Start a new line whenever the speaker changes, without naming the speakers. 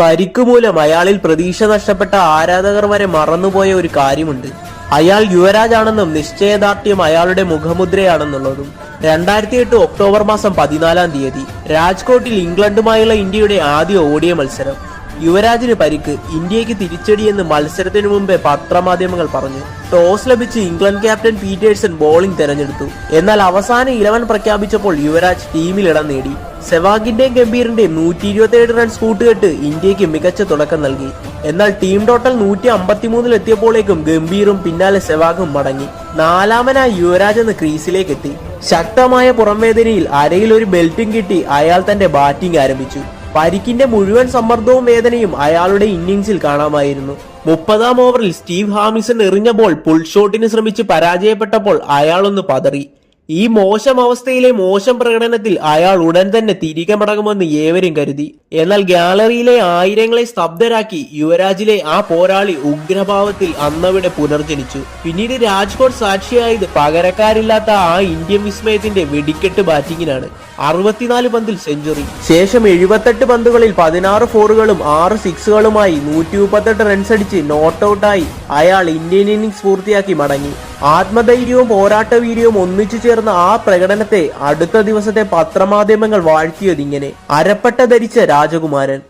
പരിക്ക് മൂലം അയാളിൽ പ്രതീക്ഷ നഷ്ടപ്പെട്ട ആരാധകർ വരെ മറന്നുപോയ ഒരു കാര്യമുണ്ട്. അയാൾ യുവരാജാണെന്നും നിശ്ചയദാർഢ്യം അയാളുടെ മുഖമുദ്രയാണെന്നുള്ളതും രണ്ടായിരത്തി എട്ട് ഒക്ടോബർ മാസം പതിനാലാം തീയതി രാജ്കോട്ടിൽ ഇംഗ്ലണ്ടുമായുള്ള ഇന്ത്യയുടെ ആദ്യ ഓടിയ മത്സരം. യുവരാജിന് പരിക്ക് ഇന്ത്യയ്ക്ക് തിരിച്ചടിയെന്ന് മത്സരത്തിനു മുമ്പേ പത്രമാധ്യമങ്ങൾ പറഞ്ഞു. ടോസ് ലഭിച്ച് ഇംഗ്ലണ്ട് ക്യാപ്റ്റൻ പീറ്റേഴ്സൺ ബോളിംഗ് തെരഞ്ഞെടുത്തു. എന്നാൽ അവസാന ഇലവൻ പ്രഖ്യാപിച്ചപ്പോൾ യുവരാജ് ടീമിൽ ഇടം നേടി. സെവാഗിന്റെയും ഗംഭീറിന്റെയും നൂറ്റി ഇരുപത്തിയേഴ് റൺസ് കൂട്ടുകെട്ട് ഇന്ത്യയ്ക്ക് മികച്ച തുടക്കം നൽകി. എന്നാൽ ടീം ടോട്ടൽ നൂറ്റി അമ്പത്തിമൂന്നിൽ എത്തിയപ്പോഴേക്കും ഗംഭീറും പിന്നാലെ സെവാഗും മടങ്ങി. നാലാമനായി യുവരാജ് എന്ന് ക്രീസിലേക്കെത്തി. ശക്തമായ പുറംവേദനയിൽ അരയിൽ ഒരു ബെൽറ്റും കിട്ടി അയാൾ തന്റെ ബാറ്റിംഗ് ആരംഭിച്ചു. പരിക്കിന്റെ മുഴുവൻ സമ്മർദ്ദവും വേദനയും അയാളുടെ ഇന്നിംഗ്സിൽ കാണാമായിരുന്നു. മുപ്പതാം ഓവറിൽ സ്റ്റീവ് ഹാമിസൺ എറിഞ്ഞ ബോൾ പുൾ ശ്രമിച്ച് പരാജയപ്പെട്ടപ്പോൾ അയാളൊന്ന് പതറി. ഈ മോശം അവസ്ഥയിലെ മോശം പ്രകടനത്തിൽ അയാൾ ഉടൻ തന്നെ തിരികെ മടങ്ങുമെന്ന് ഏവരും കരുതി. എന്നാൽ ഗ്യാലറിയിലെ ആയിരങ്ങളെ സ്തബ്ധരാക്കി യുവരാജിലെ ആ പോരാളി ഉഗ്രഭാവത്തിൽ അന്നവിടെ പുനർജനിച്ചു. പിന്നീട് രാജ്കോട്ട് സാക്ഷിയായത് പകരക്കാരില്ലാത്ത ആ ഇന്ത്യൻ വിസ്മയത്തിന്റെ വെടിക്കെട്ട് ബാറ്റിംഗിനാണ് അറുപത്തിനാല് പന്തിൽ സെഞ്ചുറി. ശേഷം എഴുപത്തെട്ട് പന്തുകളിൽ പതിനാറ് ഫോറുകളും ആറ് സിക്സുകളുമായി നൂറ്റി മുപ്പത്തെട്ട് റൺസ് അടിച്ച് നോട്ട് ഔട്ടായി അയാൾ ഇന്ത്യൻ ഇന്നിംഗ്സ് പൂർത്തിയാക്കി മടങ്ങി. ആത്മധൈര്യവും പോരാട്ട വീര്യവും ഒന്നിച്ചു ചേർന്ന ആ പ്രകടനത്തെ അടുത്ത ദിവസത്തെ പത്രമാധ്യമങ്ങൾ വാഴ്ത്തിയതിങ്ങനെ അരപ്പട്ട ധരിച്ച രാജകുമാരൻ.